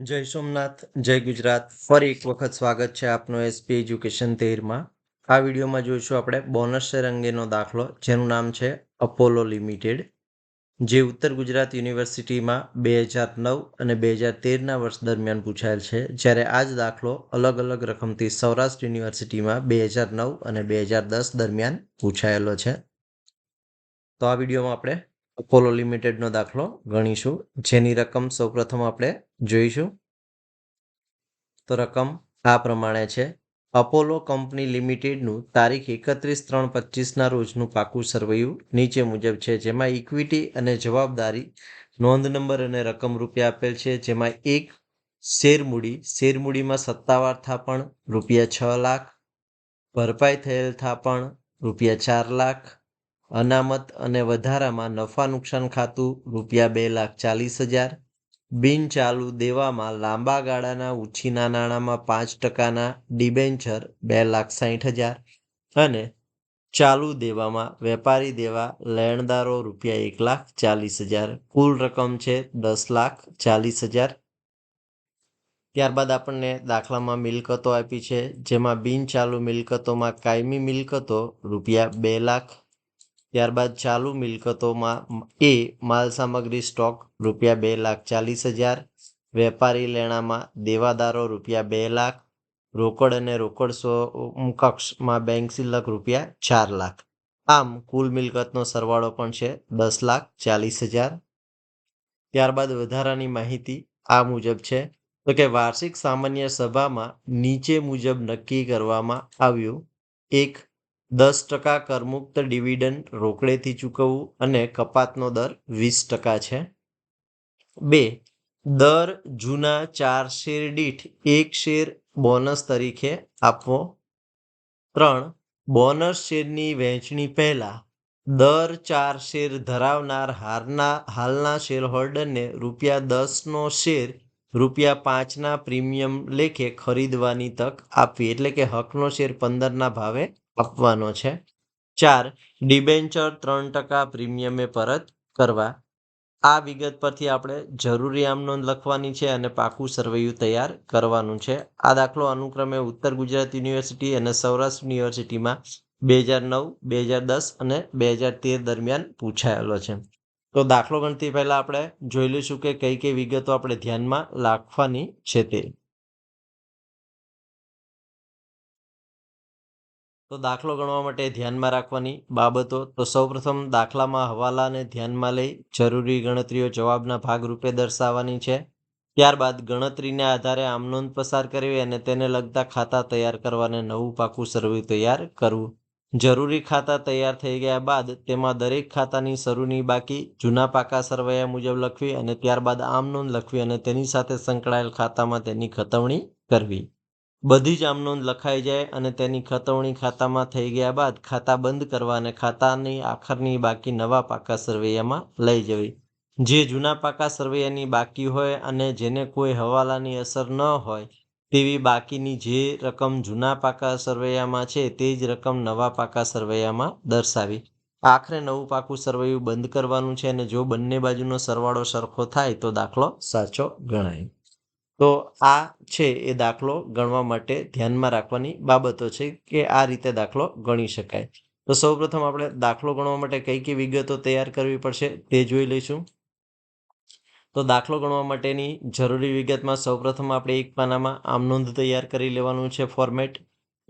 જય સોમનાથ, જય ગુજરાત. ફરી એક વખત સ્વાગત છે આપનો એસપી એજ્યુકેશન તેરમાં. આ વિડીયોમાં જોઈશું આપણે બોનસ શેર અંગેનો દાખલો, જેનું નામ છે અપોલો લિમિટેડ, જે ઉત્તર ગુજરાત યુનિવર્સિટીમાં બે હજાર નવ અને બે હજાર તેરના વર્ષ દરમિયાન પૂછાયેલ છે. જ્યારે આ જ દાખલો અલગ અલગ રકમથી સૌરાષ્ટ્ર યુનિવર્સિટીમાં બે હજાર નવ અને બે હજાર દસ દરમિયાન પૂછાયેલો છે. તો આ વિડીયોમાં આપણે અપોલો લિમિટેડનો દાખલો ગણીશું. જેની રકમ સૌપ્રથમ આપણે જોઈશું. તો રકમ આ પ્રમાણે છે. અપોલો કંપની લિમિટેડનું તારીખ એકત્રીસ ત્રણ પચીસના રોજનું પાકું સરવૈયું નીચે મુજબ છે. જેમાં ઇક્વિટી અને જવાબદારી નોંધ નંબર અને રકમ રૂપિયા આપેલ છે. જેમાં એક શેરમૂડી શેરમૂડીમાં સત્તાવાર થાપણ રૂપિયા છ લાખ, ભરપાઈ થયેલ થાપણ રૂપિયા ચાર લાખ અનામત અને વધારામાં નફા નુકસાન ખાતું રૂપિયા બે લાખ ચાલીસ હજાર. બિન ચાલુ દેવામાં લાંબા ગાળાના ઉછીના નાણાંમાં પાંચ ટકાના ડિબેન્ચર બે લાખ સાહીઠ હજાર. અને ચાલુ દેવામાં વેપારી દેવા લેણદારો રૂપિયા એક લાખ ચાલીસ હજાર. કુલ રકમ છે દસ લાખ ચાલીસ હજાર. ત્યારબાદ આપણને દાખલામાં મિલકતો આપી છે, જેમાં બિનચાલુ મિલકતોમાં કાયમી મિલકતો રૂપિયા બે લાખ ત્યારબાદ ચાલુ મિલકતોમાં એ માલ સામગ્રી સ્ટોક રૂપિયા બે લાખ ચાલીસ હજાર, વેપારી લેણામાં દેવાદારો રૂપિયા બે લાખ, રોકડ અને રોકડ સમકક્ષમાં બેંક શિલ્લક રૂપિયા ચાર લાખ. આમ કુલ મિલકતનો સરવાળો પણ છે દસ લાખ ચાલીસ હજાર. ત્યારબાદ વધારાની માહિતી આ મુજબ છે. તો કે વાર્ષિક સામાન્ય સભામાં નીચે મુજબ નક્કી કરવામાં આવ્યું. એક દસ ટકા કરમુક્ત ડિવિડન્ડ રોકડેથી ચૂકવવું અને કપાતનો દર વીસ ટકા છે. બે, દર જૂના ચાર શેર દીઠ એક શેર બોનસ તરીકે આપવો. ત્રણ, બોનસ શેરની વહેંચણી પહેલાં દર ચાર શેર ધરાવનાર હારના, હાલના શેર હોલ્ડરને રૂપિયા દસનો શેર, રૂપિયા પાંચના પ્રીમિયમ લેખે ખરીદવાની તક આપવી. એટલે કે હકનો શેર પંદરના ભાવે આપવાનો છે. ચાર ડિબેન્ચર ત્રણ ટકા પ્રીમિયમે પરત કરવા. આ વિગત પરથી આપણે જરૂરી આમ નોંધ લખવાની છે અને પાકું સરવૈયું તૈયાર કરવાનું છે. આ દાખલો અનુક્રમે ઉત્તર ગુજરાત યુનિવર્સિટી અને સૌરાષ્ટ્ર યુનિવર્સિટીમાં બે હજાર નવ, બે હજાર દસ અને બે હજાર તેર દરમિયાન પૂછાયેલો છે. તો દાખલો ગણતી પહેલાં આપણે જોઈ લઈશું કે કઈ કઈ વિગતો આપણે ધ્યાનમાં રાખવાની છે તે. તો દાખલો ગણવા માટે ધ્યાનમાં રાખવાની બાબતો. તો સૌપ્રથમ દાખલામાં હવાલાને ધ્યાનમાં લઈ જરૂરી ગણતરીઓ જવાબના ભાગરૂપે દર્શાવવાની છે. ત્યારબાદ ગણતરીને આધારે આમનોંધ પસાર કરવી અને તેને લગતા ખાતા તૈયાર કરવાને નવું પાકું સરવૈયું તૈયાર કરવું. જરૂરી ખાતા તૈયાર થઈ ગયા બાદ તેમાં દરેક ખાતાની શરૂની બાકી, જૂના પાકા સરવૈયા મુજબ લખવી અને ત્યારબાદ આમ નોંધ લખવી અને તેની સાથે સંકળાયેલ ખાતામાં તેની ખતવણી કરવી. બધી જ આમ નોંધ લખાઈ જાય અને તેની ખતવણી ખાતામાં થઈ ગયા બાદ ખાતા બંધ કરવા અને ખાતાની આખરની બાકી નવા પાકા સરવૈયામાં લઈ જવી. જે જૂના પાકા સરવૈયાની બાકી હોય અને જેને કોઈ હવાલાની અસર ન હોય, તેવી બાકીની જે રકમ જૂના પાકા સરવૈયામાં છે તે જ રકમ નવા પાકા સરવૈયામાં દર્શાવી. આખરે નવું પાકું સરવૈયું બંધ કરવાનું છે અને જો બંને બાજુનો સરવાળો સરખો થાય તો દાખલો સાચો ગણાય. તો આ છે એ દાખલો ગણવા માટે ધ્યાનમાં રાખવાની બાબતો છે કે આ રીતે દાખલો ગણી શકાય. તો સૌપ્રથમ આપણે દાખલો ગણવા માટે કઈ કઈ વિગતો તૈયાર કરવી પડશે તે જોઈ લઈશું. તો દાખલો ગણવા માટેની જરૂરી વિગતમાં સૌપ્રથમ આપણે એક પાનામાં આમ નોંધ તૈયાર કરી લેવાનું છે ફોર્મેટ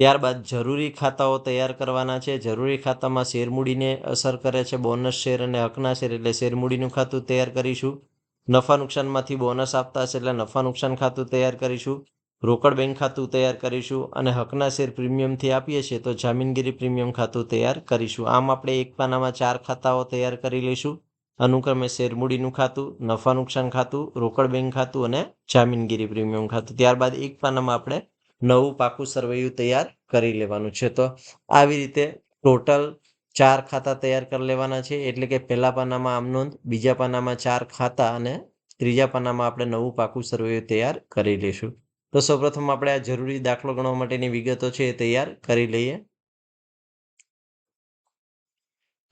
ત્યારબાદ જરૂરી ખાતાઓ તૈયાર કરવાના છે. જરૂરી ખાતામાં શેરમૂડીને અસર કરે છે. બોનસ શેર અને હકના શેર એટલે શેરમૂડીનું ખાતું તૈયાર કરીશું. નફા નુકસાનમાંથી બોનસ આપતા હશે એટલે નફા નુકસાન ખાતું તૈયાર કરીશું, રોકડ બેંક ખાતું તૈયાર કરીશું અને હકના શેર પ્રીમિયમથી આપીએ છીએ તો જામીનગીરી પ્રીમિયમ ખાતું તૈયાર કરીશું. આમ આપણે એક પાનામાં ચાર ખાતાઓ તૈયાર કરી લઈશું. અનુક્રમે શેરમૂડીનું ખાતું, નફા નુકસાન ખાતું, રોકડ બેંક ખાતું અને જામીનગીરી પ્રીમિયમ ખાતું. ત્યારબાદ એક પાનામાં આપણે નવું પાકું સરવૈયું તૈયાર કરી લેવાનું છે. તો આવી રીતે ટોટલ ચાર ખાતા તૈયાર કરી લેવાના છે. એટલે કે પહેલા પાનામાં આમ નોંધ, બીજા પાનામાં ચાર ખાતા અને ત્રીજા પાનામાં આપણે નવું પાકું સર્વે તૈયાર કરી લઈશું. તો સૌપ્રથમ આપણે આ જરૂરી દાખલો ગણવા માટેની વિગતો છે એ તૈયાર કરી લઈએ.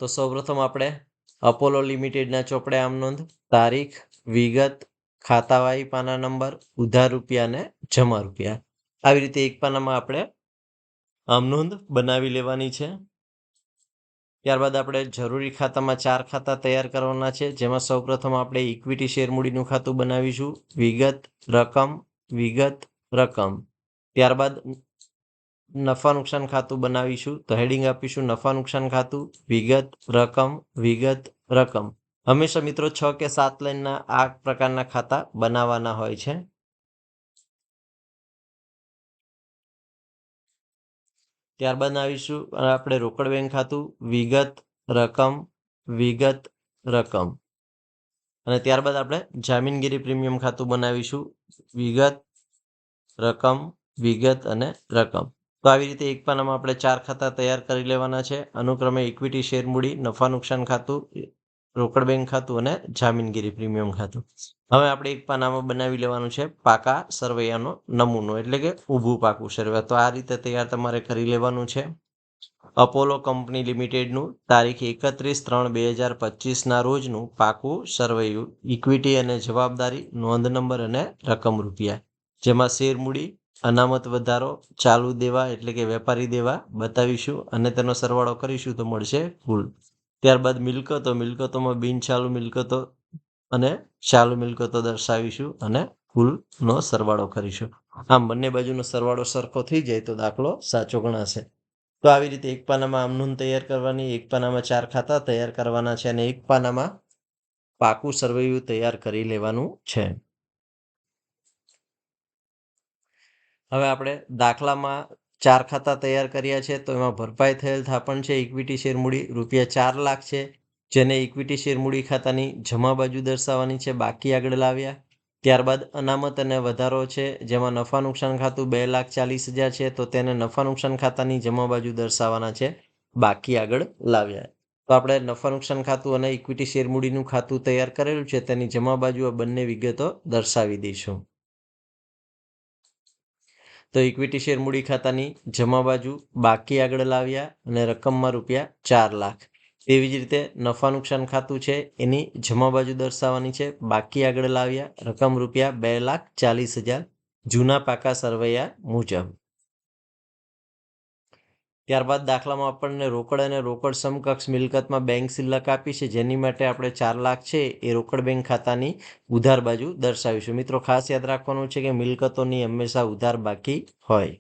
તો સૌપ્રથમ આપણે અપોલો લિમિટેડના ચોપડે આમ નોંધ, તારીખ, વિગત, ખાતાવાહી, પાના નંબર, ઉધાર રૂપિયા અને જમા રૂપિયા. આવી રીતે એક પાનામાં આપણે આમ નોંધ બનાવી લેવાની છે. ત્યારબાદ આપણે જરૂરી ખાતામાં ચાર ખાતા તૈયાર કરવાના છે, જેમાં સૌપ્રથમ આપણે ઇક્વિટી શેર મૂડીનું ખાતું બનાવીશું. વિગત, રકમ વિગત, રકમ. ત્યારબાદ નફા નુકસાન ખાતું બનાવીશું. તો હેડિંગ આપીશું, નફા નુકસાન ખાતું, વિગત, રકમ વિગત, રકમ. હંમેશા મિત્રો છ કે સાત લાઈનના આ પ્રકારના ખાતા બનાવવાના હોય છે. ત્યારબાદ આવીશું. આપણે રોકડ બેંક ખાતું, વિગત રકમ વિગત રકમ. અને ત્યારબાદ આપણે જામીનગીરી પ્રીમિયમ ખાતું બનાવીશું. વિગત રકમ, વિગત અને રકમ. તો આવી રીતે એક પાનામાં આપણે ચાર ખાતા તૈયાર કરી લેવાના છે. અનુક્રમે ઇક્વિટી શેર મૂડી, નફા નુકસાન ખાતું રોકડ બેંક ખાતું અને જામીનગીરી પ્રીમિયમ ખાતું. હવે આપણે એક પાનામાં બનાવી લેવાનું છે પાકા સરવૈયાનો નમૂનો, એટલે કે ઊભું પાકું સરવૈયા. તો આ રીતે તૈયાર તમારે કરી લેવાનું છે. અપોલો કંપની લિમિટેડનું તારીખ એકત્રીસ ત્રણ બે હજાર પચીસના રોજનું પાકું સરવૈયું ઇક્વિટી અને જવાબદારી, નોંધ નંબર અને રકમ રૂપિયા. જેમાં શેર મૂડી, અનામત વધારો, ચાલુ દેવા, એટલે કે વેપારી દેવા બતાવીશું અને તેનો સરવાળો કરીશું તો મળશે કુલ ત્યારબાદ મિલકતો, મિલકતોમાં બિન ચાલુ મિલકતો અને ચાલુ મિલકતો દર્શાવીશું અને કુલનો સરવાળો કરીશું. આમ બંને બાજુનો સરવાળો સરખો થઈ જાય તો દાખલો સાચો ગણાશે. તો આવી રીતે એક પાનામાં આમનૂન તૈયાર કરવાની, એક પાનામાં ચાર ખાતા તૈયાર કરવાના છે અને એક પાનામાં પાકું સરવૈયું તૈયાર કરી લેવાનું છે. હવે આપણે દાખલામાં ચાર ખાતા તૈયાર કર્યા છે, તો એમાં ભરપાઈ થયેલ થાપણ છે ઇક્વિટી શેરમૂડી રૂપિયા ચાર લાખ છે, જેને ઇક્વિટી શેરમૂડી ખાતાની જમા બાજુ દર્શાવવાની છે, બાકી આગળ લાવ્યા. ત્યારબાદ અનામત અને વધારો છે, જેમાં નફા નુકસાન ખાતું બે લાખ ચાલીસ હજાર છે, તો તેને નફા નુકસાન ખાતાની જમા બાજુ દર્શાવવાના છે, બાકી આગળ લાવ્યા. તો આપણે નફા નુકસાન ખાતું અને ઇક્વિટી શેરમૂડીનું ખાતું તૈયાર કરેલું છે, તેની જમા બાજુ આ બંને વિગતો દર્શાવી દઈશું. તો ઇક્વિટી શેર મૂડી ખાતાની જમા બાજુ બાકી આગળ લાવ્યા અને રકમમાં રૂપિયા ચાર લાખ. તેવી જ રીતે નફા નુકસાન ખાતું છે એની જમા બાજુ દર્શાવવાની છે. બાકી આગળ લાવ્યા રકમ રૂપિયા બે લાખ ચાલીસ હજાર જૂના પાકા સરવૈયા મુજબ. ત્યારબાદ દાખલામાં આપણને રોકડ અને રોકડ સમકક્ષ મિલકતમાં બેંક સિલક આપી છે, જેની માટે આપણે ચાર લાખ છે, એ રોકડ બેંક ખાતાની ઉધાર બાજુ દર્શાવીશું. મિત્રો, ખાસ યાદ રાખવાનું છે કે મિલકતોની હંમેશા ઉધાર બાકી હોય.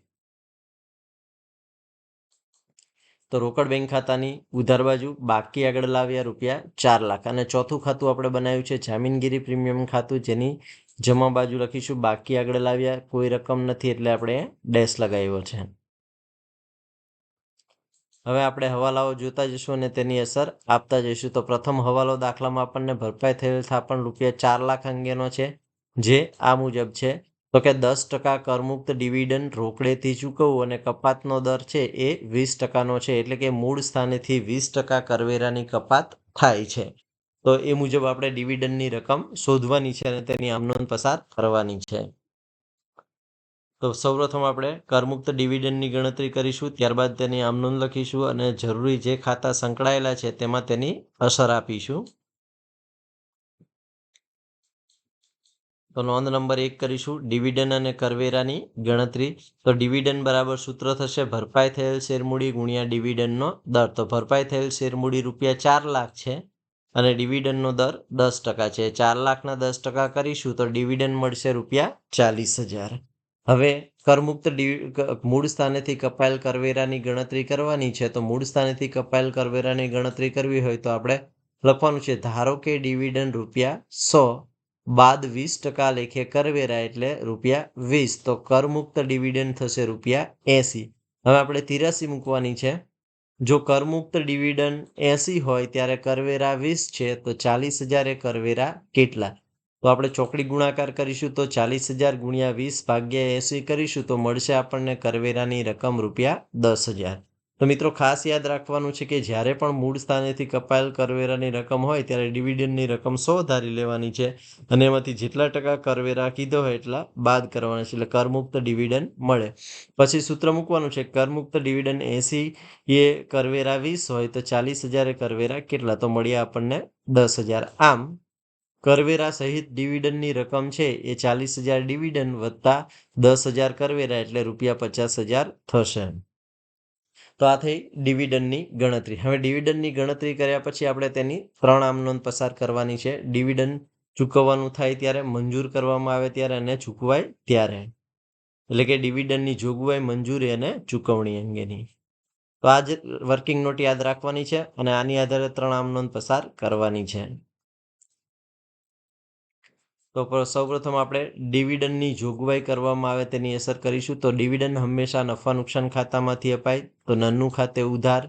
તો રોકડ બેંક ખાતાની ઉધાર બાજુ બાકી આગળ લાવ્યા રૂપિયા ચાર લાખ. અને ચોથું ખાતું આપણે બનાવ્યું છે જામીનગીરી પ્રીમિયમ ખાતું, જેની જમા બાજુ લખીશું બાકી આગળ લાવ્યા. કોઈ રકમ નથી એટલે આપણે ડેશ લગાવ્યો છે. હવે આપણે હવાલાઓ જોતા જઈશું અને તેની અસર આપતા જઈશું. તો પ્રથમ હવાલો દાખલામાં આપણને ભરપાઈ થયેલ થાપણ રૂપિયા ચાર લાખ અંગેનો છે, જે આ મુજબ છે. તો કે દસ ટકા કરમુક્ત ડિવિડન્ડ રોકડેથી ચૂકવવું અને કપાતનો દર છે એ વીસ ટકાનો છે, એટલે કે મૂળ સ્થાનેથી વીસ ટકા કરવેરાની કપાત થાય છે. તો એ મુજબ આપણે ડિવિડન્ડની રકમ શોધવાની છે અને તેની આમનોન પસાર કરવાની છે. તો સૌપ્રથમ આપણે કરમુક્ત ડિવિડન્ડની ગણતરી કરીશું, ત્યારબાદ તેની આમનોંધ લખીશું અને જરૂરી જે ખાતા સંકળાયેલા છે તેમાં તેની અસર આપીશું. તો નોંધ નંબર એક કરીશું, ડિવિડન્ડ અને કરવેરાની ગણતરી. તો ડિવિડન્ડ બરાબર સૂત્ર થશે, ભરપાઈ થયેલ શેરમૂડી ગુણ્યા ડિવિડન્ડનો દર. તો ભરપાઈ થયેલ શેરમૂડી રૂપિયા ચાર લાખ છે અને ડિવિડન્ડનો દર દસ ટકા છે. ચાર લાખના દસ ટકા કરીશું તો ડિવિડન્ડ મળશે રૂપિયા ચાલીસ હજાર. હવે કરમુક્ત મૂળ સ્થાનેથી કપાયેલ કરવેરાની ગણતરી કરવાની છે, તો મૂળ સ્થાનેથી કપાયેલ કરવેરાની ગણતરી કરવી હોય તો આપણે લખવાનું છે, ધારો કે ડિવિડન્ડ રૂપિયા સો બાદ વીસ ટકા લેખે કરવેરા એટલે રૂપિયા વીસ, તો કરમુક્ત ડિવિડન્ડ થશે રૂપિયા એસી. હવે આપણે તિરાસી મૂકવાની છે. જો કરમુક્ત ડિવિડન્ડ એસી હોય ત્યારે કરવેરા વીસ છે, તો ચાલીસ હજાર કરવેરા કેટલા? તો આપણે ચોકડી ગુણાકાર કરીશું તો ચાલીસ હજાર ગુણ્યા વીસ ભાગ્યા એંસી કરીશું તો મળશે આપણને કરવેરાની રકમ રૂપિયા દસ હજાર. તો મિત્રો ખાસ યાદ રાખવાનું છે કે જ્યારે પણ મૂળ સ્થાનેથી કપાયેલ કરવેરાની રકમ હોય ત્યારે ડિવિડન્ડની રકમ સો ધારી લેવાની છે અને એમાંથી જેટલા ટકા કરવેરા કીધો હોય એટલા બાદ કરવાના છે એટલે કરમુક્ત ડિવિડન્ડ મળે. પછી સૂત્ર મૂકવાનું છે કરમુક્ત ડિવિડન્ડ એસી એ કરવેરા વીસ હોય તો ચાલીસ હજાર કરવેરા કેટલા? તો મળ્યા આપણને દસ હજાર. આમ કરવેરા સહિત ડિવિડન્ડની રકમ છે એ ચાલીસ હજાર ડિવિડન્ડ વત્તા દસ હજાર કરવેરા એટલે રૂપિયા પચાસ હજાર થશે. તો આ થઈ ડિવિડન્ડની ગણતરી. હવે ડિવિડન્ડની ગણતરી કર્યા પછી આપણે તેની ત્રણ આમ નોંધ પસાર કરવાની છે. ડિવિડન્ડ ચૂકવવાનું થાય ત્યારે, મંજૂર કરવામાં આવે ત્યારે અને ચૂકવાય ત્યારે. એટલે કે ડિવિડન્ડની જોગવાઈ, મંજૂરી અને ચૂકવણી અંગેની. તો આ જ વર્કિંગ નોટ યાદ રાખવાની છે અને આની આધારે ત્રણ આમ નોંધ પસાર કરવાની છે. તો સૌપ્રથમ આપણે ડિવિડન્ડની જોગવાઈ કરવામાં આવે તેની અસર કરીશું. તો ડિવિડન્ડ હંમેશા નફા નુકસાન ખાતામાંથી અપાય. તો નન્નું ખાતે ઉધાર,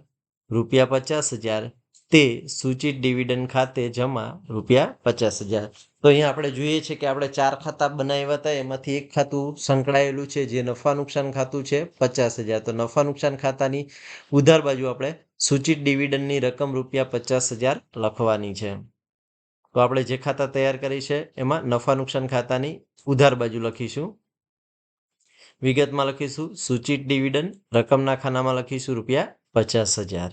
રૂપિયા પચાસ હજાર. તે સૂચિત ડિવિડન્ડ ખાતે જમા, રૂપિયા પચાસ હજાર. તો અહીંયા આપણે જોઈએ છે કે આપણે ચાર ખાતા બનાવ્યા હતા. એમાંથી એક ખાતું સંકળાયેલું છે, જે નફા નુકસાન ખાતું છે, પચાસ હજાર. તો નફા નુકસાન ખાતાની ઉધાર બાજુ આપણે સૂચિત ડિવિડન્ડની રકમ રૂપિયા પચાસ હજાર લખવાની છે. તો આપણે જે ખાતા તૈયાર કરી છે, એમાં નફા નુકસાન ખાતાની ઉધાર બાજુ લખીશું. વિગતમાં લખીશું, સૂચિત ડિવિડન્ડ રકમના ખાનામાં લખીશું રૂપિયા પચાસ હજાર.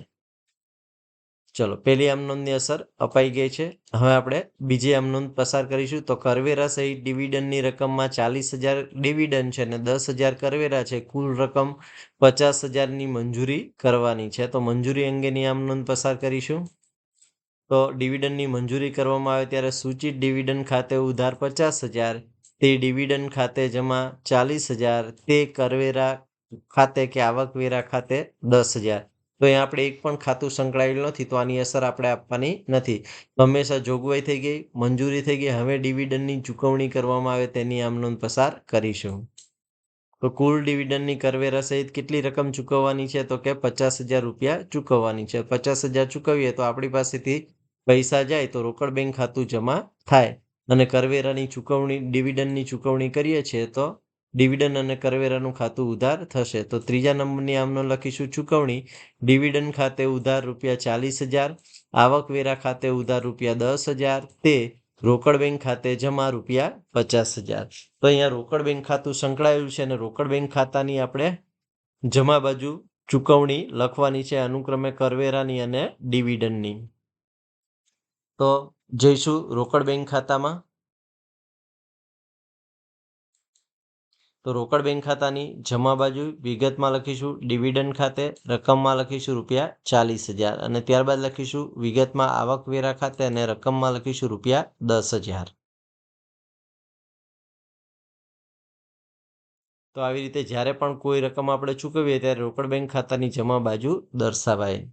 ચલો, પહેલી આમનોંધની અસર અપાઈ ગઈ છે. હવે આપણે બીજી આમનોંધ પસાર કરીશું. તો કરવેરા સહિત ડિવિડન્ડની રકમમાં ચાલીસ હજાર ડિવિડન્ડ છે અને દસ હજાર કરવેરા છે. કુલ રકમ પચાસ હજારની મંજૂરી કરવાની છે. તો મંજૂરી અંગેની આમનોંધ પસાર કરીશું. તો ડિવિડન્ડની મંજૂરી કરવામાં આવે ત્યારે સૂચિત ડિવિડન્ડ ખાતે ઉધાર પચાસ હજાર, તે ડિવિડન્ડ ખાતે જમા ચાલીસ હજાર, તે કરવેરા ખાતે કે આવકવેરા ખાતે દસ હજાર. તો અહીંયા આપણે એક પણ ખાતું સંકળાયેલું નથી, તો આની અસર આપણે આપવાની નથી. હંમેશા જોગવાઈ થઈ ગઈ, મંજૂરી થઈ ગઈ, હવે ડિવિડન્ડની ચૂકવણી કરવામાં આવે તેની આમ નોંધ પસાર કરીશું. તો કુલ ડિવિડન્ડની કરવેરા સહિત કેટલી રકમ ચૂકવવાની છે? તો કે પચાસ હજાર રૂપિયા ચૂકવવાની છે. પચાસ હજાર ચૂકવીએ તો આપણી પાસેથી પૈસા જાય તો રોકડ બેંક ખાતું જમા થાય. અને કરવેરાની ચૂકવણી, ડિવિડન્ડની ચૂકવણી કરીએ છીએ તો ડિવિડન્ડ અને કરવેરાનું ખાતું ઉધાર થશે. તો ત્રીજા નંબરની આમનો લખીશું ચૂકવણી. ડિવિડન્ડ ખાતે ઉધાર રૂપિયા ચાલીસ હજાર, આવકવેરા ખાતે ઉધાર રૂપિયા દસ હજાર, તે રોકડ બેંક ખાતે જમા રૂપિયા પચાસ હજાર. તો અહીંયા રોકડ બેંક ખાતું સંકળાયેલું છે અને રોકડ બેંક ખાતાની આપણે જમા બાજુ ચૂકવણી લખવાની છે અનુક્રમે કરવેરાની અને ડિવિડન્ડની. તો જઈશું રોકડ બેંક ખાતામાં. તો રોકડ બેંક ખાતાની જમા બાજુ વિગતમાં લખીશું, ડિવિડન્ડ ખાતે રકમમાં લખીશું રૂપિયા ચાલીસ હજાર અને ત્યારબાદ લખીશું વિગતમાં આવકવેરા ખાતે અને રકમમાં લખીશું રૂપિયા દસ હજાર. તો આવી રીતે જ્યારે પણ કોઈ રકમ આપણે ચૂકવીએ ત્યારે રોકડ બેંક ખાતાની જમા બાજુ દર્શાવાય.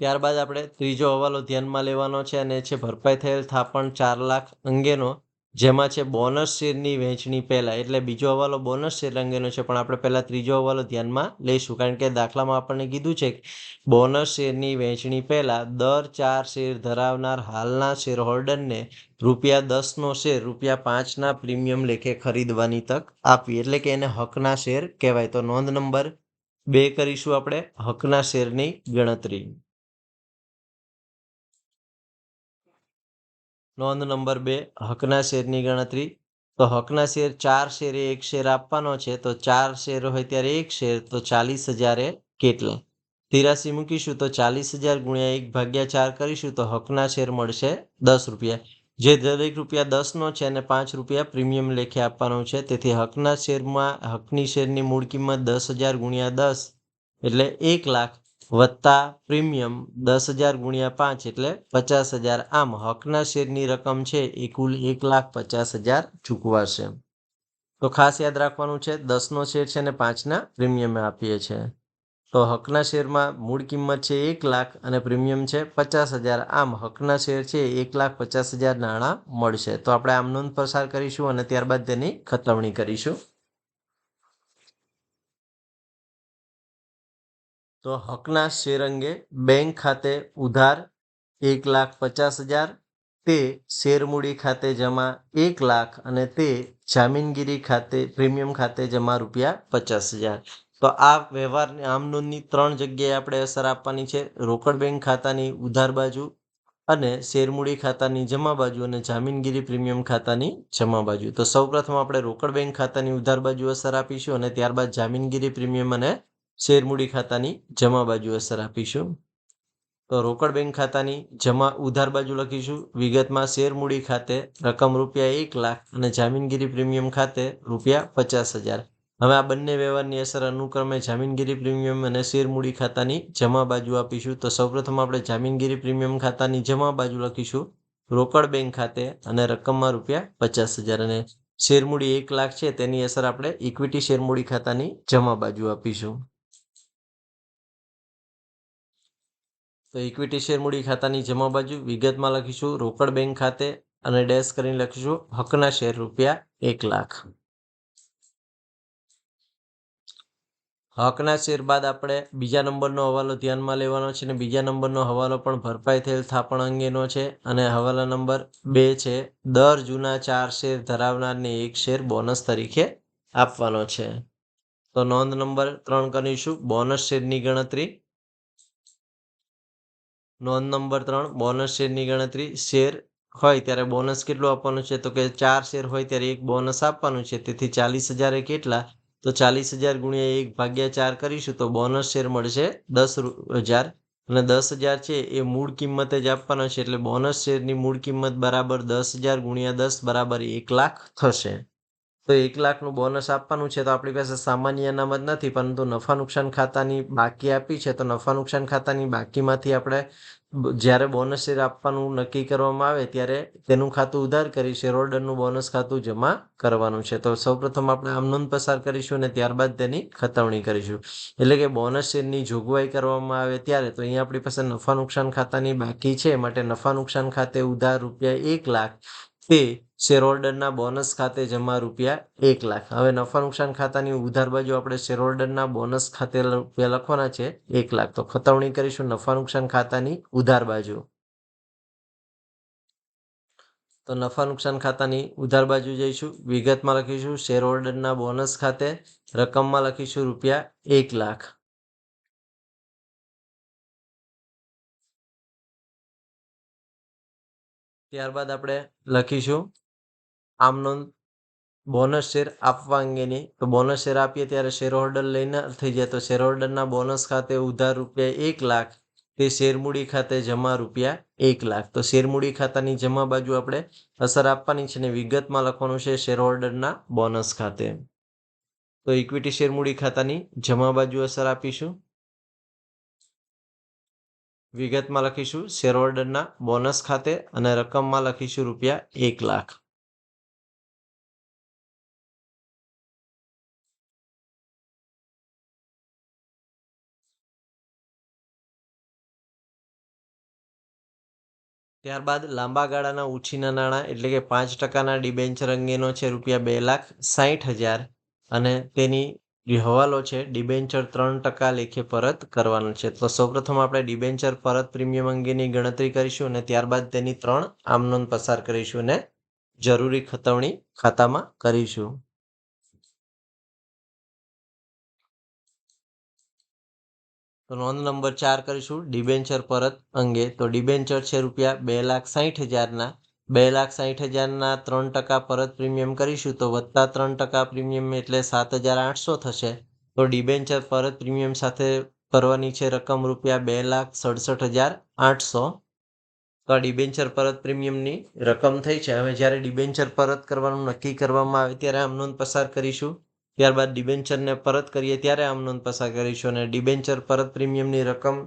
ત્યારબાદ આપણે ત્રીજો હવાલો ધ્યાનમાં લેવાનો છે અને છે ભરપાઈ થયેલ થાપણ ચાર લાખ અંગેનો જેમાં છે બોનસ શેરની વહેંચણી પહેલાં. એટલે બીજો હવાલો બોનસ શેર અંગેનો છે, પણ આપણે પહેલાં ત્રીજો હવાલો ધ્યાનમાં લઈશું. કારણ કે દાખલામાં આપણને કીધું છે કે બોનસ શેરની વહેંચણી પહેલાં દર ચાર શેર ધરાવનાર હાલના શેર હોલ્ડરને રૂપિયા દસનો શેર, રૂપિયા પાંચના પ્રીમિયમ લેખે ખરીદવાની તક આપવી. એટલે કે એને હકના શેર કહેવાય. તો નોંધ નંબર બે કરીશું આપણે, હકના શેરની ગણતરી. નોંધ નંબર બે, હકના શેરની ગણતરી? તો હકના શેર ચાર શેરે એક શેર આપવાનો છે, તો ચાર શેર હોય ત્યારે એક શેર, તો ચાલીસ હજારે કેટલા? તિરાસી મૂકીશું તો ચાલીસ હજાર ગુણ્યા એક ભાગ્યા ચાર કરીશું તો હકના શેર મળશે દસ રૂપિયા. જે દરેક રૂપિયા દસનો છે અને પાંચ રૂપિયા પ્રીમિયમ લેખે આપવાનો છે, તેથી હકના શેરમાં, હકની શેરની મૂળ કિંમત દસ હજાર ગુણ્યા દસ, એટલે એક લાખ વત્તા પ્રીમિયમ દસ હજાર ગુણ્યા પાંચ એટલે પચાસ હજાર. આમ હકના શેરની રકમ છે એ કુલ એક લાખ પચાસ હજાર ચૂકવાશે. તો ખાસ યાદ રાખવાનું છે, દસનો શેર છે ને પાંચના પ્રીમિયમે આપીએ છીએ તો હકના શેરમાં મૂળ કિંમત છે એક લાખ અને પ્રીમિયમ છે પચાસ હજાર. આમ હકના શેર છે એક લાખ પચાસ હજાર નાણાં મળશે. તો આપણે આમ નોંધ પસાર કરીશું અને ત્યારબાદ તેની ખતવણી કરીશું. તો હકના શેર અંગે બેંક ખાતે ઉધાર એક લાખ પચાસ હજાર, તે શેરમૂડી ખાતે જમા એક લાખ અને તે જામીનગીરી ખાતે પ્રીમિયમ ખાતે જમા રૂપિયા પચાસ હજાર. તો આ વ્યવહારની આમ નોંધની ત્રણ જગ્યાએ આપણે અસર આપવાની છે. રોકડ બેંક ખાતાની ઉધાર બાજુ અને શેરમૂડી ખાતાની જમા બાજુ અને જામીનગીરી પ્રીમિયમ ખાતાની જમા બાજુ. તો સૌપ્રથમ આપણે રોકડ બેંક ખાતાની ઉધાર બાજુ અસર આપીશું અને ત્યારબાદ જામીનગીરી પ્રીમિયમ અને શેરમૂડી ખાતાની જમા બાજુ અસર આપીશું. તો રોકડ બેંક ખાતાની જમા ઉધાર બાજુ લખીશું. વિગતમાં શેરમૂડી ખાતે રકમ રૂપિયા એક લાખ અને જામીનગીરી પ્રીમિયમ ખાતે રૂપિયા પચાસ હજાર. હવે આ બંને વ્યવહારની અસર અનુક્રમે જામીનગીરી પ્રીમિયમ અને શેરમૂડી ખાતાની જમા બાજુ આપીશું. તો સૌપ્રથમ આપણે જામીનગીરી પ્રીમિયમ ખાતાની જમા બાજુ લખીશું. રોકડ બેંક ખાતે અને રકમમાં રૂપિયા પચાસ હજાર અને શેરમૂડી એક લાખ છે. તેની અસર આપણે ઇક્વિટી શેરમૂડી ખાતાની જમા બાજુ આપીશું. તો ઇક્વિટી શેર મૂડી ખાતાની જમા બાજુ વિગતમાં લખીશું, રોકડ બેંક ખાતે અને ડેશ કરીને લખીશું, હકના શેર રૂપિયા એક લાખ. હકના શેર બાદ આપણે બીજા નંબરનો હવાલો ધ્યાનમાં લેવાનો છે અને બીજા નંબરનો હવાલો પણ ભરપાઈ થયેલ થાપણ અંગેનો છે અને હવાલા નંબર બે છે, દર જૂના ચાર શેર ધરાવનારને એક શેર બોનસ તરીકે આપવાનો છે. તો નોંધ નંબર ત્રણ કરીશું બોનસ શેરની ગણતરી નોંધ નંબર ત્રણ બોનસ શેરની ગણતરી? શેર હોય ત્યારે બોનસ કેટલું આપવાનું છે? તો કે ચાર શેર હોય ત્યારે એક બોનસ આપવાનું છે. તેથી ચાલીસ હજાર કેટલા? તો ચાલીસ હજાર ગુણ્યા એક ભાગ્યા ચાર કરીશું તો બોનસ શેર મળશે દસ હજાર. અને દસ હજાર છે એ મૂળ કિંમતે જ આપવાનો છે. એટલે બોનસ શેરની મૂળ કિંમત બરાબર દસ હજાર ગુણ્યા દસ બરાબર એક લાખ થશે. તો એક લાખનું બોનસ આપવાનું છે તો આપણી પાસે સામાન્ય અનામત નથી, પરંતુ નફા નુકસાન ખાતાની બાકી આપી છે. તો નફા નુકસાન ખાતાની બાકીમાંથી આપણે જ્યારે બોનસ શેર આપવાનું નક્કી કરવામાં આવે ત્યારે તેનું ખાતું ઉધાર કરી શેર બોનસ ખાતું જમા કરવાનું છે. તો સૌપ્રથમ આપણે આમ નોંધ પસાર કરીશું અને ત્યારબાદ તેની ખતવણી કરીશું. એટલે કે બોનસ શેરની જોગવાઈ કરવામાં આવે ત્યારે તો અહીંયા આપણી પાસે નફા નુકસાન ખાતાની બાકી છે. માટે નફા નુકસાન ખાતે ઉધાર રૂપિયા એક લાખ તે શેર હોલ્ડરના બોનસ ખાતે જમા રૂપિયા એક લાખ. હવે નફા નુકસાન ખાતાની ઉધાર બાજુ આપણે શેર હોલ્ડરના બોનસ ખાતે રૂપિયા લખવાના છે એક લાખ. તો ખતવણી કરીશું નફા નુકસાન ખાતાની ઉધાર બાજુ. તો નફા નુકસાન ખાતાની ઉધાર બાજુ જઈશું. વિગતમાં લખીશું. શેર બોનસ ખાતે રકમમાં લખીશું રૂપિયા એક લાખ. ત્યારબાદ આપણે લખીશું. આમ નોંધ બોનસ શેર આપવા અંગેની. તો બોનસ શેર આપીએ ત્યારે શેર હોલ્ડર લઈને થઈ જાય. તો શેર હોલ્ડરના બોનસ ખાતે ઉધાર રૂપિયા એક લાખ, તે શેરમૂડી ખાતે જમા રૂપિયા એક લાખ. તો શેરમૂડી ખાતાની જમા બાજુ આપણે અસર આપવાની છે ને વિગતમાં લખવાનું છે શેર હોલ્ડરના બોનસ ખાતે. તો ઇક્વિટી શેરમૂડી ખાતાની જમા બાજુ અસર આપીશું. વિગતમાં લખીશું. શેરહોલ્ડરના બોનસ ખાતે અને રકમમાં લખીશું રૂપિયા એક લાખ. ત્યારબાદ લાંબા ગાળાના ઉછીના નાણાં એટલે કે પાંચ ટકાના ડિબેન્ચર અંગેનો છે રૂપિયા બે લાખ સાહીઠ હજાર અને તેની જે હવાલો છે ડિબેન્ચર ત્રણ ટકા લેખે પરત કરવાનો છે. તો સૌપ્રથમ આપણે ડિબેન્ચર પરત પ્રીમિયમ અંગેની ગણતરી કરીશું અને ત્યારબાદ તેની ત્રણ આમનોંધ પસાર કરીશું અને જરૂરી ખતવણી ખાતામાં કરીશું. તો નોંધ નંબર ચાર કરીશું ડિબેન્ચર પરત અંગે. તો ડિબેન્ચર છે રૂપિયા બે લાખ સાહીઠ હજારના બે લાખ સાહીઠ હજારના ત્રણ ટકા પરત પ્રીમિયમ કરીશું તો વત્તા ત્રણ ટકા પ્રીમિયમ એટલે સાત હજાર આઠસો થશે. તો ડિબેન્ચર પરત પ્રીમિયમ સાથે ભરવાની છે રકમ રૂપિયા બે લાખ સડસઠ હજાર આઠસો. તો આ ડિબેન્ચર પરત પ્રીમિયમની રકમ થઈ છે. હવે જ્યારે ડિબેન્ચર પરત કરવાનું નક્કી કરવામાં આવે ત્યારે આમ નોંધ પસાર કરીશું. ત્યારબાદ ડિબેન્ચરને પરત કરીએ ત્યારે આમ નોંધ પસાર કરીશું અને ડિબેન્ચર પરત પ્રીમિયમની રકમ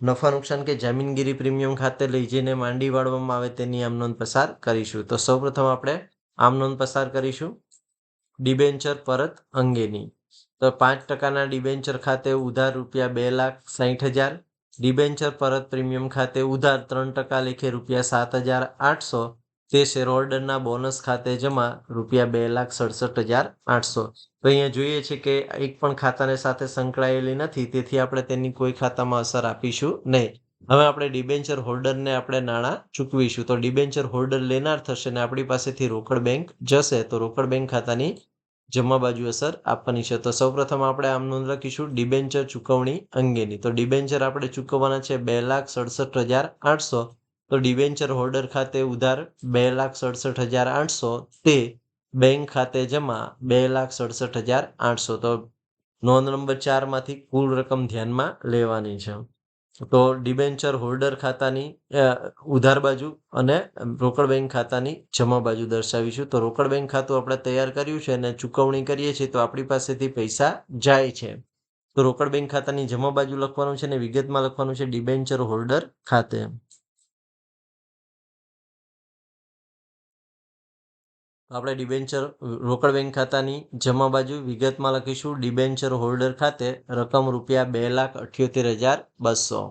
નફા નુકસાન કે જામીનગીરી પ્રીમિયમ ખાતે લઈ જઈને માંડી વાળવામાં આવે તેની આમ નોંધ પસાર કરીશું. તો સૌપ્રથમ આપણે આમ નોંધ પસાર કરીશું. ડિબેન્ચર પરત અંગેની. તો પાંચ ટકાના ડિબેન્ચર ખાતે ઉધાર રૂપિયા બે લાખ સાહીઠ હજાર, ડિબેન્ચર પરત પ્રીમિયમ ખાતે ઉધાર ત્રણ ટકા, લેખે રૂપિયા સાત હજાર આઠસો તે શેર હોલ્ડરના બોનસ ખાતે જમા રૂપિયા બે લાખ સડસઠ હજાર આઠસો. તો અહીંયા જોઈએ છે કે એક પણ ખાતાને સાથે સંકળાયેલી નથી, તેથી આપણે તેની કોઈ ખાતામાં અસર આપીશું નહીં. હવે આપણે ડિબેન્ચર હોલ્ડરને આપણે નાણાં ચૂકવીશું. તો ડિબેન્ચર હોલ્ડર લેનાર થશે ને આપણી પાસેથી રોકડ બેંક જશે, તો રોકડ બેંક ખાતાની જમા બાજુ અસર આપવાની છે. તો સૌપ્રથમ આપણે આમ નોંધ લખીશું ડિબેન્ચર ચૂકવણી અંગેની. તો ડિબેન્ચર આપણે ચૂકવવાના છે બે લાખ સડસઠ હજાર આઠસો. તો ડિબેન્ચર હોલ્ડર ખાતે ઉધાર બે લાખ સડસઠ હજાર આઠસો, તે બેંક ખાતે જમા બે લાખ સડસઠ હજાર આઠસો. તો નોંધ નંબર ચારમાંથી કુલ રકમ ધ્યાનમાં લેવાની છે. તો ડિબેન્ચર હોલ્ડર ખાતાની ઉધાર બાજુ અને રોકડ બેંક ખાતાની જમા બાજુ દર્શાવીશું. તો રોકડ બેંક ખાતું આપણે તૈયાર કર્યું છે અને ચૂકવણી કરીએ છીએ તો આપણી પાસેથી પૈસા જાય છે. તો રોકડ બેંક ખાતાની જમા બાજુ લખવાનું છે અને વિગતમાં લખવાનું છે ડિબેન્ચર હોલ્ડર ખાતે. તો આપણે ડિબેન્ચર રોકડ બેંક ખાતાની જમા બાજુ વિગતમાં લખીશું. ડિબેન્ચર હોલ્ડર ખાતે રકમ રૂપિયા બે લાખ અઠ્યોતેર હજાર બસો.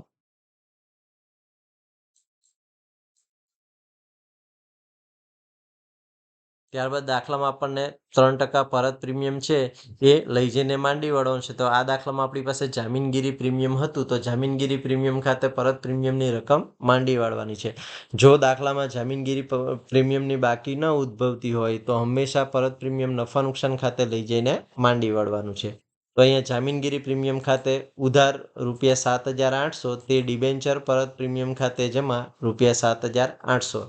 ત્યારબાદ દાખલામાં આપણને ત્રણ ટકા પરત પ્રીમિયમ છે, એ લઈ જઈને માંડી વળવાનું છે. તો આ દાખલામાં આપણી પાસે જામીનગીરી પ્રીમિયમ હતું, તો જામીનગીરી પ્રીમિયમ ખાતે પરત પ્રીમિયમની રકમ માંડી વાળવાની છે. જો દાખલામાં જામીનગીરી પ્રીમિયમની બાકી ન ઉદ્ભવતી હોય, તો હંમેશા પરત પ્રીમિયમ નફા નુકસાન ખાતે લઈ જઈને માંડી વાળવાનું છે. તો અહીંયા જામીનગીરી પ્રીમિયમ ખાતે ઉધાર રૂપિયા સાત હજાર આઠસો, તે ડિબેન્ચર પરત પ્રીમિયમ ખાતે જમા રૂપિયા સાત હજાર આઠસો.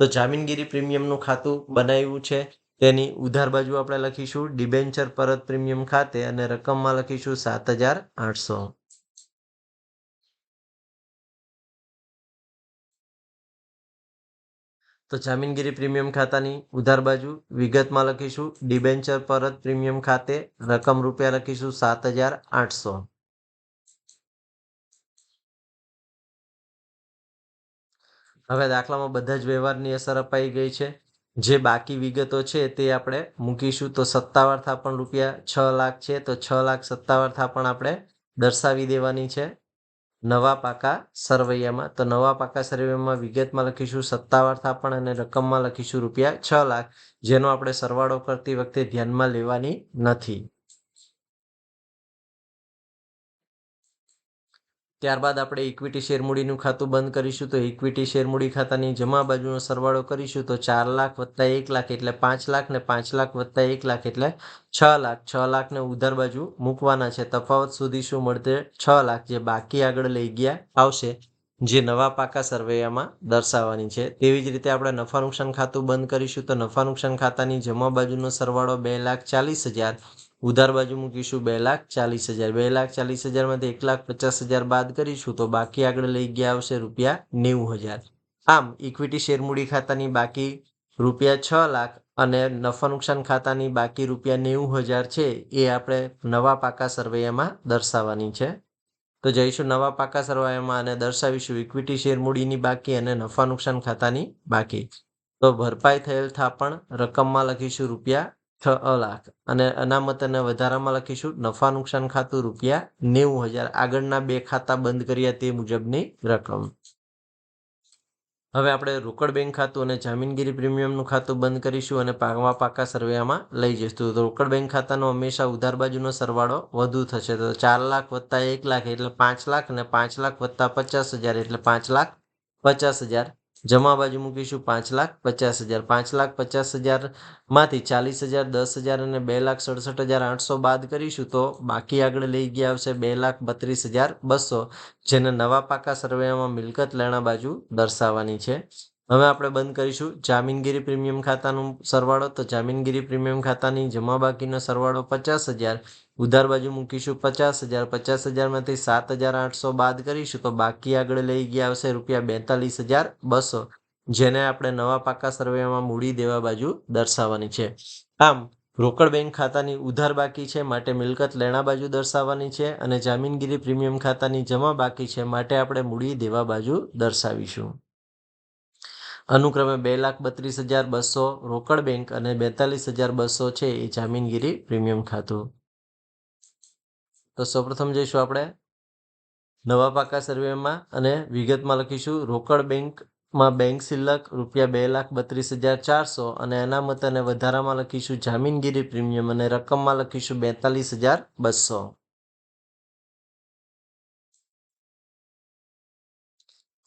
તો જામીનગીરી પ્રીમિયમનું ખાતું બનાવ્યું છે. તેની ઉધાર બાજુ આપણે લખીશું, ડિબેન્ચર પરત પ્રીમિયમ ખાતે અને રકમમાં લખીશું સાત હજાર આઠસો. તો જામીનગીરી પ્રીમિયમ ખાતાની ઉધાર બાજુ વિગતમાં લખીશું, ડિબેન્ચર પરત પ્રીમિયમ ખાતે રકમ રૂપિયા લખીશું સાત હજાર આઠસો. હવે દાખલામાં બધા જ વ્યવહારની અસર અપાઈ ગઈ છે. જે બાકી વિગતો છે તે આપણે મૂકીશું. તો સત્તાવાર થાપણ રૂપિયા છ લાખ છે. તો છ લાખ સત્તાવાર થાપણ આપણે દર્શાવી દેવાની છે. નવા પાકા સરવૈયામાં. તો નવા પાકા સરવૈયામાં વિગતમાં લખીશું. સત્તાવાર થાપણ અને રકમમાં લખીશું રૂપિયા છ લાખ, જેનો આપણે સરવાળો કરતી વખતે ધ્યાનમાં લેવાની નથી. ત્યારબાદ આપણે ઇક્વિટી શેરમૂડીનું ખાતું બંધ કરીશું તો ઇક્વિટી શેરમૂડી ખાતાની જમા બાજુનો સરવાળો કરીશું તો ચાર લાખ વત્તા એક લાખ એટલે પાંચ લાખ ને પાંચ લાખ વત્તા એક લાખ એટલે છ લાખ. છ લાખને ઉધાર બાજુ મૂકવાના છે. તફાવત સુધી શું મળતે છ લાખ જે બાકી આગળ લઈ ગયા આવશે, જે નવા પાકા સરવૈયામાં દર્શાવવાની છે. તેવી જ રીતે આપણે નફા નુકસાન ખાતું બંધ કરીશું તો નફા નુકસાન ખાતાની જમા બાજુનો સરવાળો બે લાખ ચાલીસ હજાર ઉધાર બાજુ મૂકીશું બે લાખ ચાલીસ હજાર. બે લાખ ચાલીસ હજારમાંથી એક લાખ પચાસ હજાર બાદ કરીશું તો બાકી આગળ લઈ ગયા આવશે રૂપિયા નેવું હજાર. આમ ઇક્વિટી શેરમૂડી ખાતાની બાકી રૂપિયા છ લાખ અને નફા નુકસાન ખાતાની બાકી રૂપિયા નેવું હજાર છે એ આપણે નવા પાકા સરવૈયામાં દર્શાવવાની છે. તો જઈશું નવા પાકા સરવાયામાં અને દર્શાવીશું ઇક્વિટી શેરમૂડીની બાકી અને નફા નુકસાન ખાતાની બાકી. તો ભરપાઈ થયેલ થાપણ રકમમાં લખીશું રૂપિયા છ લાખ. અને અનામત અને વધારામાં લખીશું, નફા નુકસાન ખાતું રૂપિયા નેવું હજાર. આગળના બે ખાતા બંધ કર્યા તે મુજબની રકમ. હવે આપણે રોકડ બેંક ખાતું અને જામીનગીરી પ્રીમિયમનું ખાતું બંધ કરીશું અને પાકવા પાકા સરવૈયામાં લઈ જઈશું. તો રોકડ બેંક ખાતાનો હંમેશા ઉધાર બાજુનો સરવાળો વધુ થશે. તો ચાર લાખ વત્તા એક લાખ એટલે પાંચ લાખ અને પાંચ લાખ વત્તા પચાસ હજાર એટલે પાંચ લાખ પચાસ હજાર. જમા બાજુ મૂકીશું પાંચ લાખ, પચાસ હજાર. પાંચ લાખ, પચાસ હજારમાંથી ચાલીસ હજાર, દસ હજાર અને બે લાખ સડસઠ હજાર આઠસો બાદ કરીશું તો બાકી આગળ લઈ ગયા આવશે બે લાખ બત્રીસ હજાર બસો. જેને નવા પાકા સરવૈયામાં મિલકત લેણા બાજુ દર્શાવવાની છે. હવે આપણે બંધ કરીશું જામીનગીરી પ્રીમિયમ ખાતાનું સરવાળો. તો જામીનગીરી પ્રીમિયમ ખાતાની જમા બાકીનો સરવાળો પચાસ હજાર ઉધાર બાજુ મૂકીશું પચાસ હજાર, પચાસ હજારમાંથી સાત હજાર આઠસો બાદ કરીશું તો બાકી આગળ લઈ ગયા આવશે રૂપિયા બેતાલીસ હજાર બસો, જેને આપણે નવા પાકા સર્વેમાં મૂડી દેવા બાજુ દર્શાવવાની છે. આમ, રોકડ બેંક ખાતાની ઉધાર બાકી છે, માટે મિલકત લેણા બાજુ દર્શાવવાની છે અને જામીનગીરી પ્રીમિયમ ખાતાની જમા બાકી છે, માટે આપણે મૂડી દેવા બાજુ દર્શાવીશું. અનુક્રમે બે લાખ બત્રીસ હજાર બસો રોકડ બેંક અને બેતાલીસ હજાર બસો છે એ જામીનગીરી પ્રીમિયમ ખાતું. તો સૌપ્રથમ જઈશું આપણે નવા પાકા સર્વેમાં અને વિગતમાં લખીશું. રોકડ બેંકમાં બેંક સિલક રૂપિયા બે લાખ બત્રીસ હજાર ચારસો અને અનામત અને વધારામાં લખીશું જામીનગીરી પ્રીમિયમ અને રકમમાં લખીશું બેતાલીસ હજાર બસો.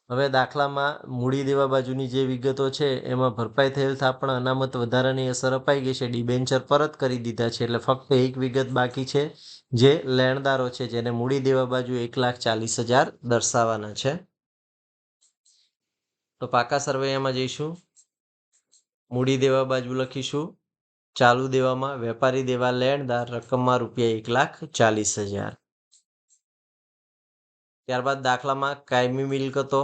હવે દાખલામાં મૂડી દેવા બાજુની જે વિગતો છે, એમાં ભરપાઈ થયેલ થાપણ, અનામત વધારાની અસર અપાઈ ગઈ છે. ડિબેન્ચર પરત કરી દીધા છે, એટલે ફક્ત એક વિગત બાકી છે. જે લેણદારો છે, જેને મૂડી દેવા બાજુ એક લાખ ચાલીસ હજાર દર્શાવવાના છે. તો પાકા સરવૈયામાં જઈશું. મૂડી દેવા બાજુ લખીશું. ચાલુ દેવામાં વેપારી દેવા લેણદાર રકમમાં રૂપિયા એક લાખ ચાલીસ હજાર. ત્યારબાદ દાખલામાં કાયમી મિલકતો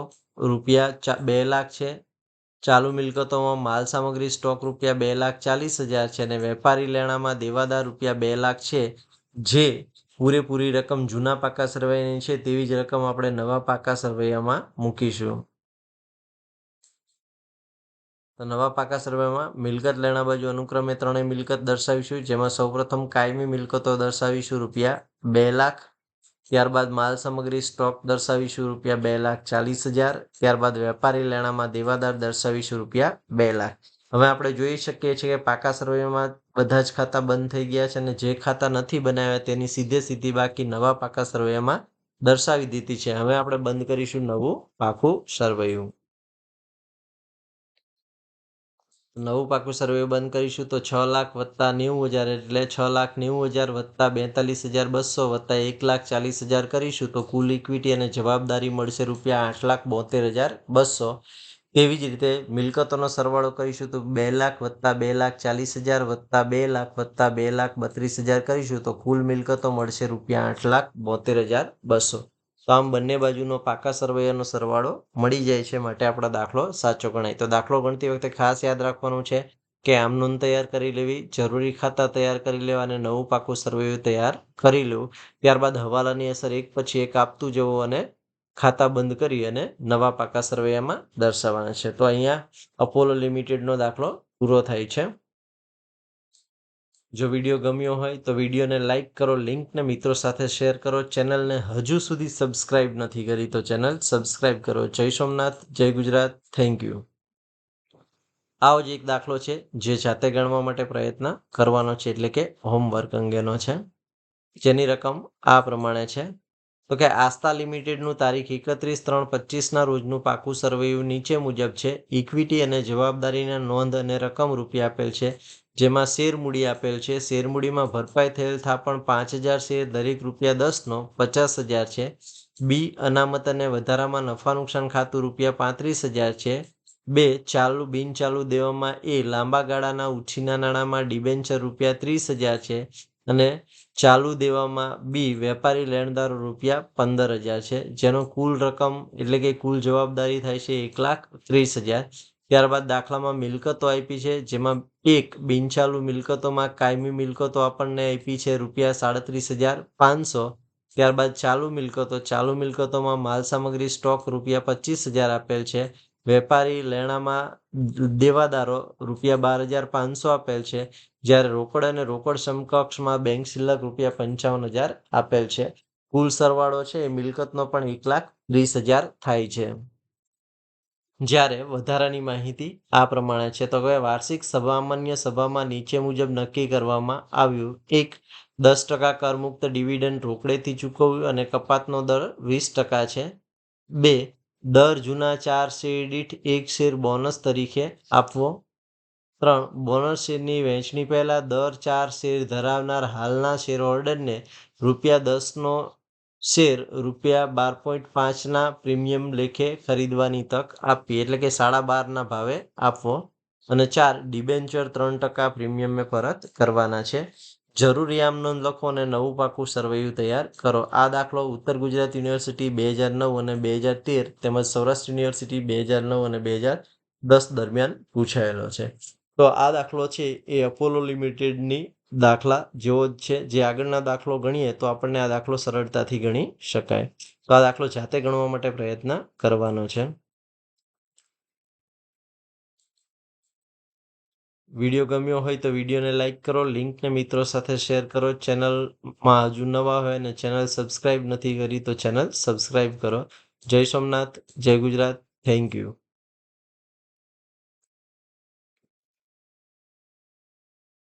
રૂપિયા બે લાખ છે. ચાલુ મિલકતોમાં માલ સામગ્રી સ્ટોક રૂપિયા બે લાખ ચાલીસ હજાર છે અને વેપારી લેણામાં દેવાદાર રૂપિયા બે લાખ છે. જે પૂરેપૂરી રકમ જૂના પાકા સરવૈયાની છે, તેવી જ રકમ આપણે નવા પાકા સરવૈયામાં મૂકીશું. તો નવા પાકા સર્વેમાં મિલકત લેણા બાજુ અનુક્રમે ત્રણેય મિલકત દર્શાવીશું, જેમાં સૌપ્રથમ કાયમી મિલકતો દર્શાવીશું રૂપિયા બે લાખ, ત્યારબાદ માલ સામગ્રી સ્ટોક દર્શાવીશું રૂપિયા બે લાખ ચાલીસ હજાર, ત્યારબાદ વેપારી લેણામાં દેવાદાર દર્શાવીશું રૂપિયા બે લાખ. હવે આપણે જોઈ શકીએ છીએ કે પાકા સર્વેમાં બધા જ ખાતા બંધ થઈ ગયા છે અને જે ખાતા નથી બનાવ્યા તેની સીધે સીધી બાકી નવા પાકા સર્વેમાં દર્શાવી દીધી છે. હવે આપણે બંધ કરીશું નવું પાકું સર્વેયું. નવું પાકું સર્વે બંધ કરીશું તો છ લાખ વત્તા નેવું હજાર એટલે છ લાખ નેવું હજાર વત્તા બેતાલીસ હજાર બસો વત્તા એક લાખ ચાલીસ હજાર કરીશું તો કુલ ઇક્વિટી અને જવાબદારી મળશે રૂપિયા આઠ લાખ બોતેર હજાર બસો. તેવી જ રીતે મિલકતોનો સરવાળો કરીશું તો બે લાખ વત્તા બે લાખ ચાલીસ હજાર વત્તા બે લાખ વત્તા બે લાખ બત્રીસ હજાર કરીશું તો કુલ મિલકતો મળશે રૂપિયા આઠ લાખ બોતેર હજાર બસો. તો આમ બંને બાજુનો પાકા સરવૈયાનો સરવાળો મળી જાય છે માટે આપણો દાખલો સાચો ગણાય. તો દાખલો ગણતી વખતે ખાસ યાદ રાખવાનું છે કે આમ નોંધ તૈયાર કરી લેવી, જરૂરી ખાતા તૈયાર કરી લેવા અને નવું પાકું સરવૈયું તૈયાર કરી લેવું. ત્યારબાદ હવાલાની અસર એક પછી એક આપતું જવું અને ખાતા બંધ કરી અને નવા પાકા સરવૈયામાં દર્શાવવાના છે. તો અહીંયા અપોલો લિમિટેડનો દાખલો પૂરો થાય છે. જો વીડિયો ગમ્યો હોય તો વિડીયોને લાઇક કરો, લિંકને મિત્રો સાથે શેર કરો. ચેનલને હજુ સુધી સબસ્ક્રાઇબ નથી કરી તો ચેનલ સબસ્ક્રાઇબ કરો. જય સોમનાથ, જય ગુજરાત. Thank you. આવો જ એક દાખલો છે જે જાતે ગણવા માટે પ્રયત્ન કરવાનો છે, એટલે કે હોમવર્ક અંગેનો છે. જેની રકમ આ પ્રમાણે છે. તો કે આસ્થા લિમિટેડનું તારીખ એકત્રીસ ત્રણ પચીસના રોજનું પાકું સર્વેયું નીચે મુજબ છે. ઇક્વિટી અને જવાબદારીના નોંધ અને રકમ રૂપિયા આપેલ છે. જેમાં શેર મૂડી આપેલ છે. શેર મૂડીમાં ભરપાઈ થયેલ થાપણ પાંચ હજાર શેર દરેક રૂપિયા દસનો પચાસ હજાર છે. બી, અનામત અને વધારામાં નફા નુકસાન ખાતું રૂપિયા પાંત્રીસ હજાર છે. બે, ચાલુ બિનચાલુ દેવામાં એ લાંબા ગાળાના ઉછીના નાણાંમાં ડિબેન્ચર રૂપિયા ત્રીસ હજાર છે. અને ચાલુ દેવામાં બી વેપારી લેણદારો રૂપિયા પંદર હજાર છે. જેનો કુલ રકમ એટલે કે કુલ જવાબદારી થાય છે એક લાખ ત્રીસ હજાર. ત્યારબાદ દાખલામાં મિલકતો આપી છે, જેમાં એક બિનચાલુ મિલકતોમાં કાયમી મિલકતો આપણને આપી છે રૂપિયા સાડત્રીસ હજાર પાંચસો. ત્યારબાદ ચાલુ મિલકતો, ચાલુ મિલકતોમાં માલ સામગ્રી સ્ટોક રૂપિયા પચીસ હજાર આપેલ છે. વેપારી લેણામાં દેવાદારો રૂપિયા બાર હજાર પાંચસો આપેલ છે, જ્યારે રોકડ અને રોકડ સમકક્ષમાં બેંક શિલ્લક રૂપિયા પંચાવન હજાર આપેલ છે. કુલ સરવાળો છે એ મિલકતનો પણ એક લાખ ત્રીસ હજાર થાય છે. જ્યારે વધારાની માહિતી આ પ્રમાણે છે, તો હવે વાર્ષિક સામાન્ય સભામાં નીચે મુજબ નક્કી કરવામાં આવ્યું. એક દસ ટકા કરમુક્ત ડિવિડન્ડ રોકડેથી ચૂકવ્યું અને કપાતનો દર વીસ ટકા છે. બે દર જૂના ચાર શેર દીઠ એક શેર બોનસ તરીકે આપવો. ત્રણ બોનસ શેરની વહેંચણી પહેલાં દર ચાર શેર ધરાવનાર હાલના શેર હોલ્ડરને રૂપિયા દસનો શેર રૂપિયા બાર પોઈન્ટ પાંચના પ્રીમિયમ લેખે ખરીદવાની તક આપવી, એટલે કે સાડા બારના ભાવે આપવો. અને ચાર ડિબેન્ચર ત્રણ ટકા પ્રીમિયમે પરત કરવાના છે. જરૂરી આમ નોંધ લખો અને નવું પાકું સરવૈયું તૈયાર કરો. આ દાખલો ઉત્તર ગુજરાત યુનિવર્સિટી બે હજાર નવ અને બે હજાર તેર તેમજ સૌરાષ્ટ્ર યુનિવર્સિટી બે હજાર નવ અને બે હજાર દસ દરમિયાન પૂછાયેલો છે. તો આ દાખલો છે એ અપોલો લિમિટેડની દાખલા જેવો જ છે. જે આગળના દાખલો ગણીએ તો આપણને આ દાખલો સરળતાથી ગણી શકાય. તો આ દાખલો જાતે ગણવા માટે પ્રયત્ન કરવાનો છે. વીડિયો ગમ્યો હોય તો વિડીયોને લાઇક કરો, લિંકને મિત્રો સાથે શેર કરો. ચેનલમાં હજુ નવા હોય અને ચેનલ સબસ્ક્રાઈબ નથી કરી તો ચેનલ સબસ્ક્રાઈબ કરો. જય સોમનાથ, જય ગુજરાત. Thank you.